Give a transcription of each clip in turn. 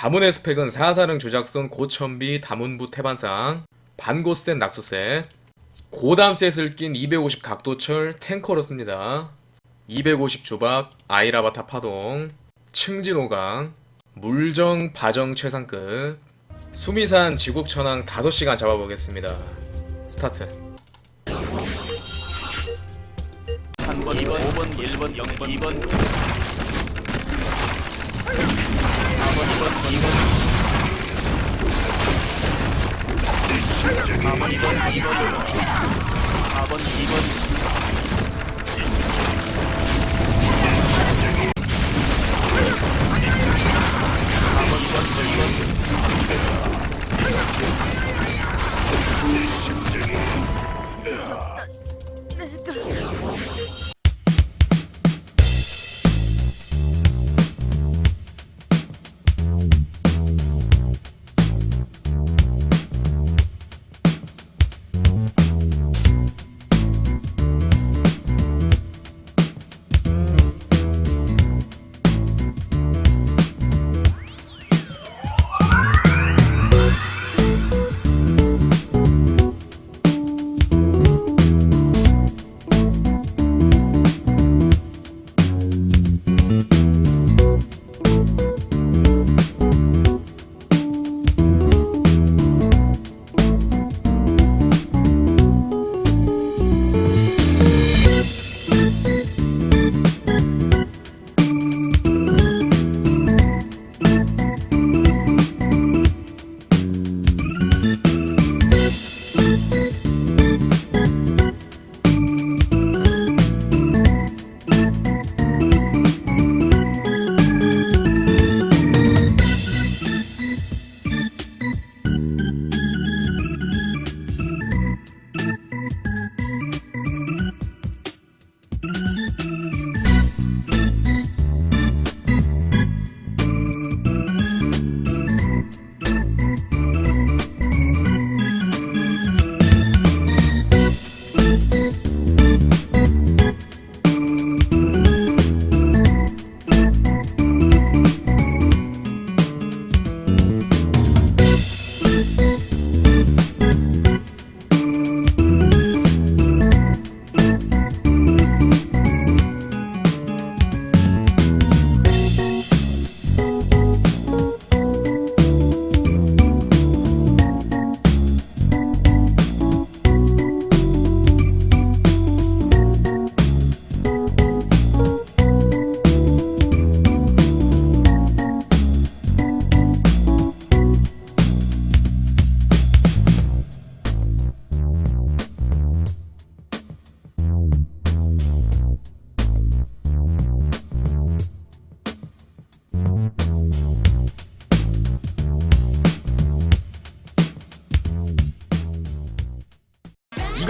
다문의 스펙은 사사릉 주작선 고천비 다문부 태반상 반고셋 낙수셋 고담셋을 낀 250 각도철 탱커로 씁니다. 250 주박 아이라바타 파동 층진호강 물정 바정 최상급 수미산 지국천왕 5시간 잡아보겠습니다. 스타트 3번, 2번, 5번, 1번, 0번, 2번 4번, 2번, 2번 4번, 2번, 2번 4번, 2번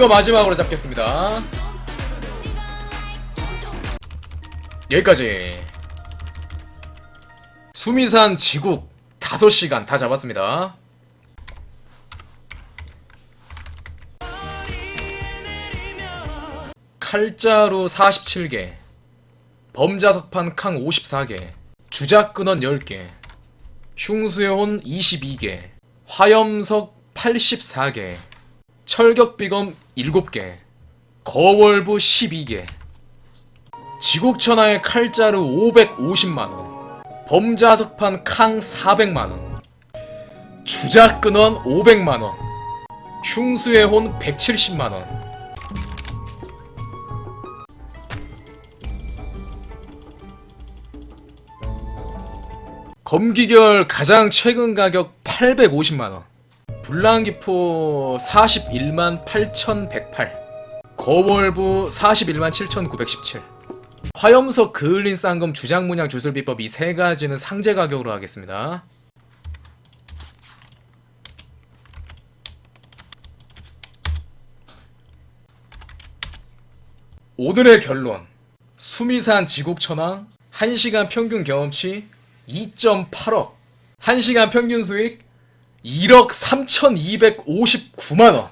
이거 마지막으로 잡겠습니다. 여기까지. 수미산 지국 5시간 다 잡았습니다. 칼자루 47개, 범자석판 캉 54개, 주작근원 10개, 흉수의 혼 22개, 화염석 84개, 철격비검 7개, 거월부 12개, 지국천하의 칼자루 550만원, 범자석판 캉 400만원, 주작근원 500만원, 흉수의 혼 170만원, 검기결 가장 최근 가격 850만원, 불랑기포 41만 8108 거월부 41만 7917 화염석 그을린 쌍검 주장문양 주술비법 이 세 가지는 상제 가격으로 하겠습니다. 오늘의 결론. 수미산 지국천왕 1시간 평균 경험치 2.8억. 1시간 평균 수익 1억 3,259만 원.